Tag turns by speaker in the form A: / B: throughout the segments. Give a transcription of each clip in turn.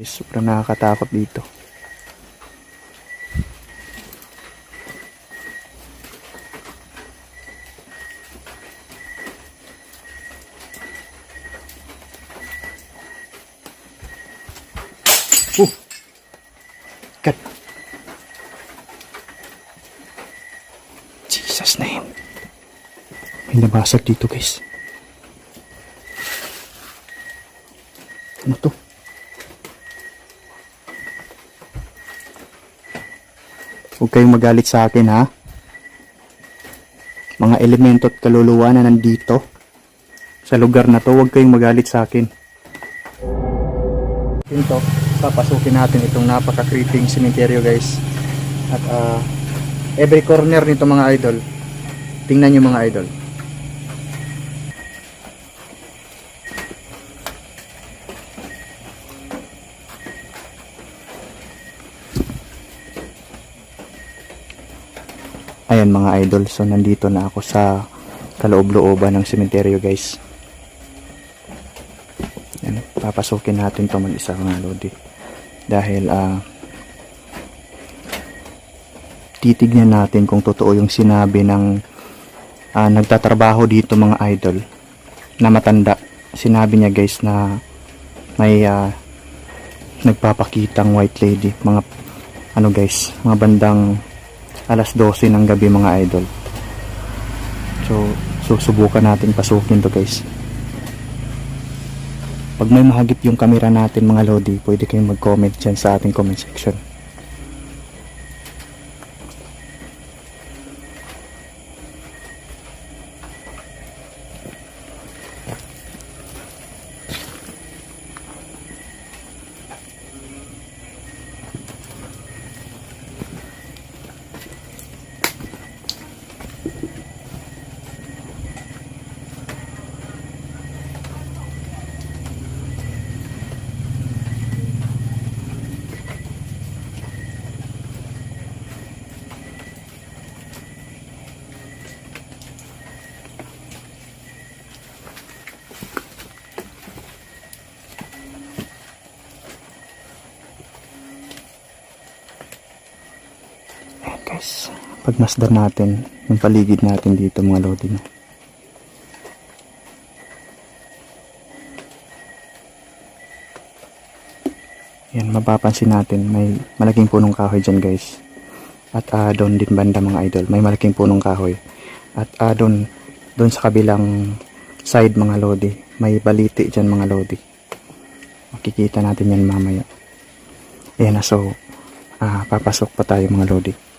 A: Guys, sobrang nakakatakot dito. Oh! God! Jesus name! May dito guys. Ano to? Huwag kayong magalit sa akin ha. Mga elemento at kaluluwa na nandito. Sa lugar na to, huwag kayong magalit sa akin. Ito, papasukin natin itong napaka-creeping cemetery guys. At ah, every corner nito mga idol. Tingnan nyo mga idol. Ayan mga idol, so nandito na ako sa kaloob-looban ng sementeryo guys. Yan, papasukin natin to mag-isa mga lodi. Dahil ah titignan natin kung totoo yung sinabi ng ah, nagtatrabaho dito mga idol na matanda. Sinabi niya guys na may ah, nagpapakitang white lady. Mga ano guys, mga bandang alas 12 ng gabi mga idol. So, susubukan natin pasukin to guys. Pag may mahagip yung camera natin mga lodi, pwede kayong mag-comment dyan sa ating comment section. Ayan guys, pagmasdan natin yung paligid natin dito mga lodi. no? Yan, mapapansin natin may malaking punong kahoy dyan guys. At ah, doon din banda mga idol, may malaking punong kahoy. At ah, doon, doon sa kabilang side mga lodi, may baliti dyan mga lodi. Makikita natin yan mamaya. Ayan na, so, ah, papasok pa tayo mga lodi.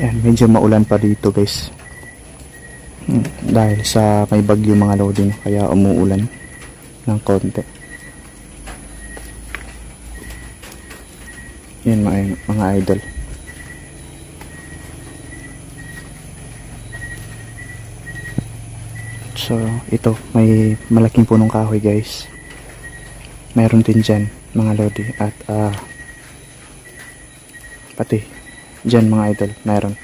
A: Ayan, medyo maulan pa dito guys. Hmm, Dahil sa may bagyo mga loading, kaya umuulan ng konti. Yan mga, mga idol. So, ito, may malaking punong kahoy guys. Meron din dyan, mga lodi. At, ah, pati, Diyan mga idol, mayroon.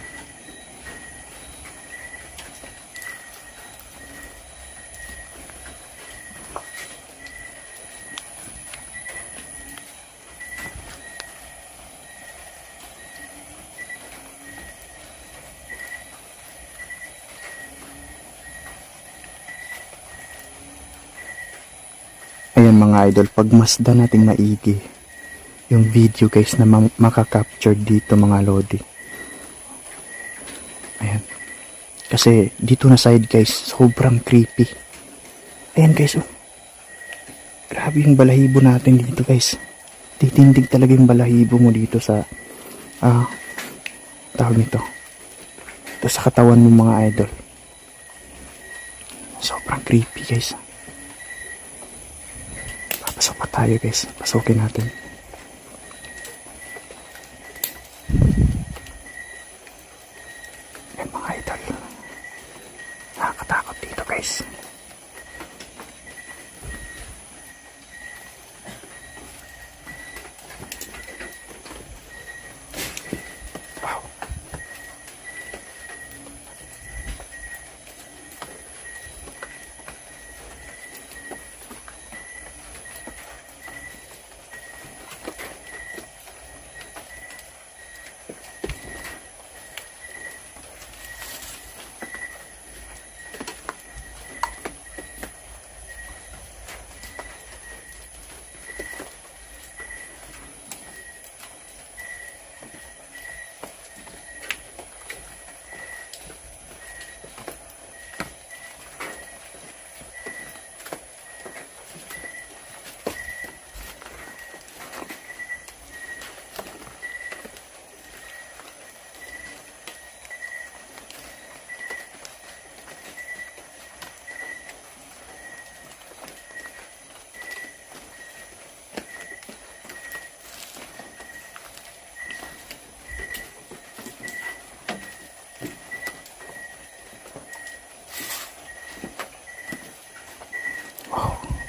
A: Ayan mga idol, pagmasdan nating maigi yung video guys na ma- makakapture dito mga lodi. Ayan. Kasi dito na side guys, sobrang creepy. Ayan guys, oh. Grabe yung balahibo natin dito guys. Titindig talaga yung balahibo mo dito sa, ah, tawag nito. Ito sa katawan ng mga idol. Sobrang creepy guys. Papasok pa tayo guys. Pasukin natin. Yan mga idol. Nakakatakot dito guys. Wow.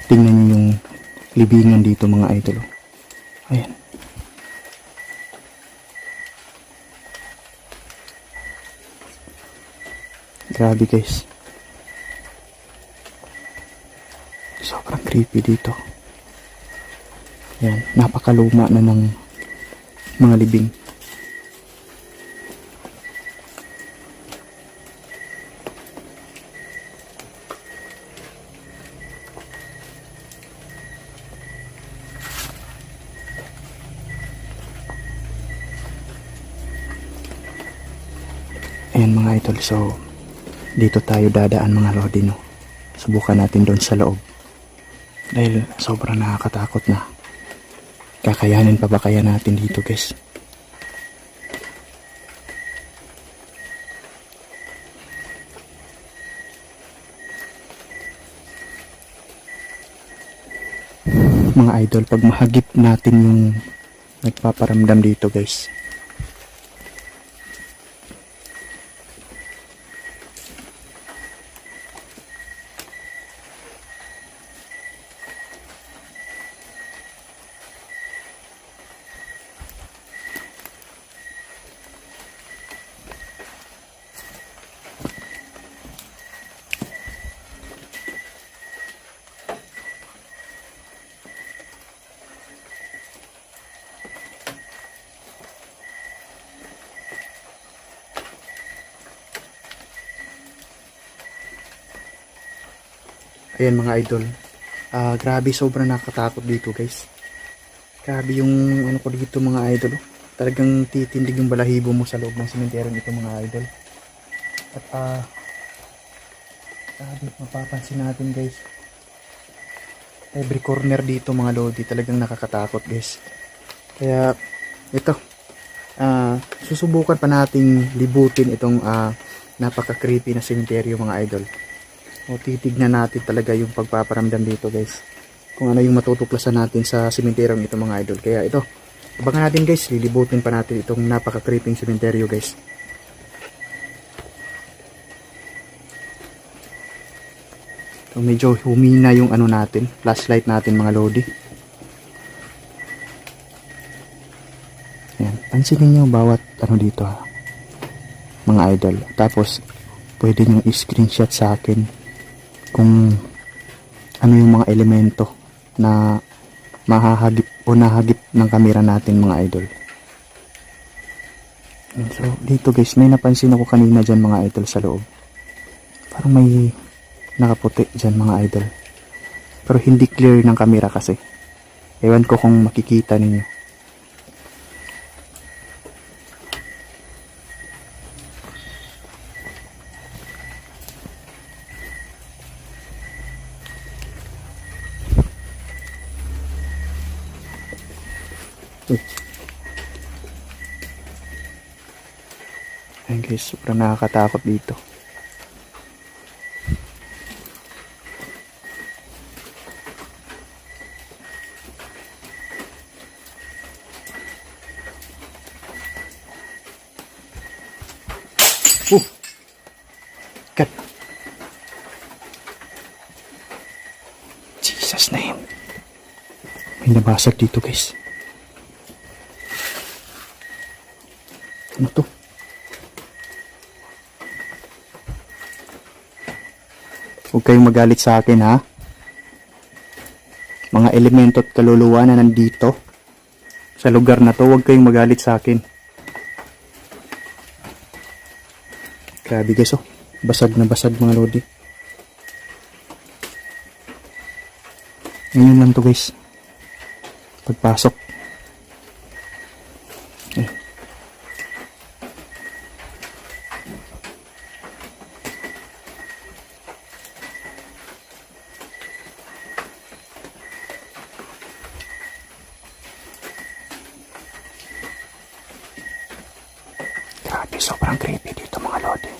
A: Tingnan niyo yung libingan dito mga idol. oh. Ayan. Grabe guys. Sobrang creepy dito. Ayan, napakaluma na ng mga libing. Ayan mga idol, so dito tayo dadaan mga lodi. Subukan natin doon sa loob. Dahil sobrang nakakatakot na. Kakayanin pa ba kaya natin dito guys? Mga idol, pag mahagip natin yung nagpaparamdam dito guys. Ayan mga idol. Ah, grabe sobrang nakakatakot dito guys. Grabe yung ano ko dito mga idol. Talagang titindig yung balahibo mo sa loob ng sementeryo ito mga idol. At ah grabe mapapansin natin guys. Every corner dito mga lodi talagang nakakatakot guys. Kaya ito ah susubukan pa nating libutin itong ah napaka-creepy na sementeryo mga idol. O titignan natin talaga yung pagpaparamdam dito guys. Kung ano yung matutuklasan natin sa sementeryong ito mga idol. Kaya ito, abangan natin guys, lilibutin pa natin itong napaka-creeping sementeryo guys. So, medyo humina yung ano natin, flashlight natin mga lodi. Ayan, pansinin nyo bawat ano dito ha. Mga idol. Tapos, pwede nyo i-screenshot sa akin kung ano yung mga elemento na mahahagip o nahagip ng kamera natin mga idol. So, dito guys, may napansin ako kanina dyan mga idol sa loob. Parang may nakaputi dyan mga idol. Pero hindi clear ng camera kasi. Ewan ko kung makikita ninyo. Uy. Ayun guys, sobrang nakakatakot dito. Oh! God. Jesus name. May nabasag dito guys. Ano to? Huwag kayong magalit sa akin ha. Mga elemento at kaluluwa na nandito sa lugar na to, huwag kayong magalit sa akin. Grabe guys oh. Basag na basag mga lodi. Ngayon lang to guys. Pagpasok. Eh. Grabe, sobrang creepy dito mga lodi.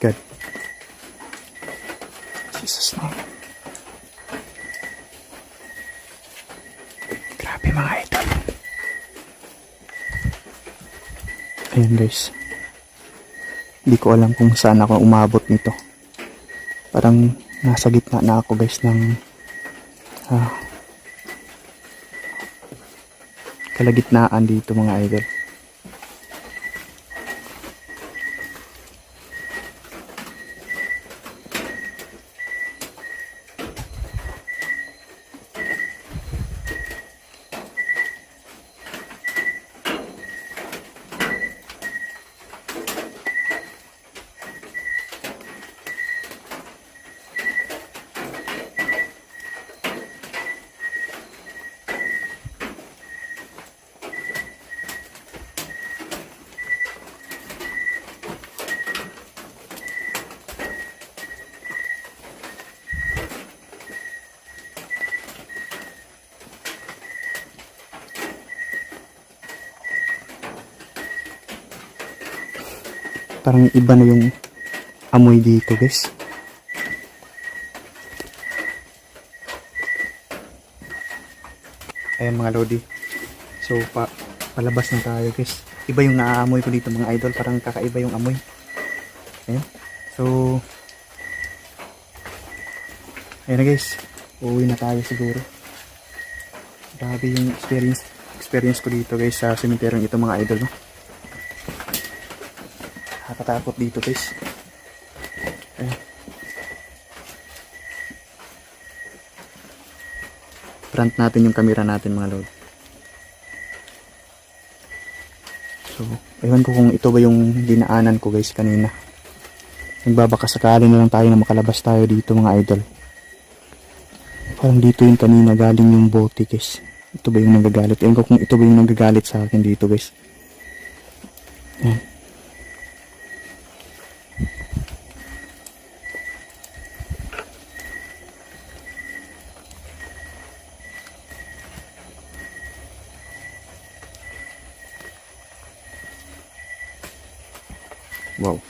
A: Good. Jesus name. Grabe mga idol. Ayan guys. Hindi ko alam kung saan ako umabot nito. Parang nasa gitna na ako guys ng ah, kalagitnaan dito mga idol. Parang iba na yung amoy dito guys. Ayan mga lodi. So pa palabas na tayo guys. Iba yung naaamoy ko dito mga idol. Parang kakaiba yung amoy. Ayan. So Ayan na guys. Uuwi na tayo siguro. Grabe yung experience experience ko dito guys sa cemetery ito mga idol no. Nakakatakot dito guys. Ayan. Front natin yung camera natin mga lord. So, ewan ko kung ito ba yung dinaanan ko guys kanina. Nagbabaka sakali na lang tayo na makalabas tayo dito mga idol. Parang dito yung kanina galing yung bote guys. Ito ba yung nagagalit? Ewan ko kung ito ba yung nagagalit sa akin dito guys. Ayan. Wow.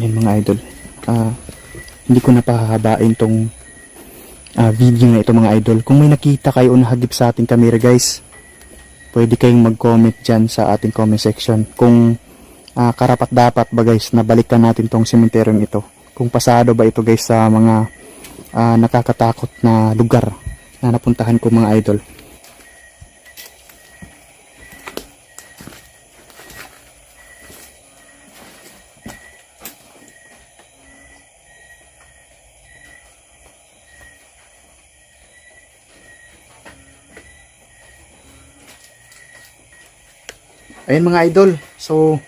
A: Yan mga idol. Ah, hindi ko na pahahabain tong ah, video na ito mga idol. Kung may nakita kayo na hagip sa ating camera guys, pwede kayong mag-comment dyan sa ating comment section. Kung ah, karapat dapat ba guys na balikan natin tong sementeryong ito. Kung pasado ba ito guys sa mga ah, nakakatakot na lugar na napuntahan ko mga idol. Ayun mga idol. So,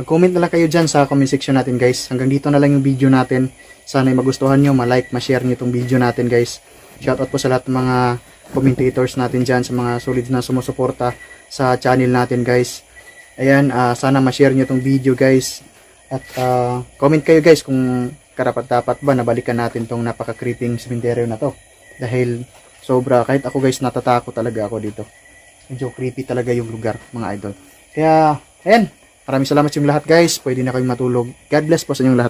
A: mag-comment na lang kayo dyan sa comment section natin guys. Hanggang dito na lang yung video natin. Sana ay magustuhan nyo, ma-like, ma-share nyo itong video natin guys. Shoutout po sa lahat ng mga commentators natin dyan, sa mga solid na sumusuporta sa channel natin guys. Ayan, ah, sana ma-share nyo itong video guys. At ah, comment kayo guys kung karapat-dapat ba nabalikan natin tong napaka-creeping cemetery na to. Dahil sobra, kahit ako guys natatakot talaga ako dito. Medyo creepy talaga yung lugar mga idol. Kaya, ayan. Maraming salamat sa inyong lahat guys. Pwede na kayong matulog. God bless po sa inyong lahat.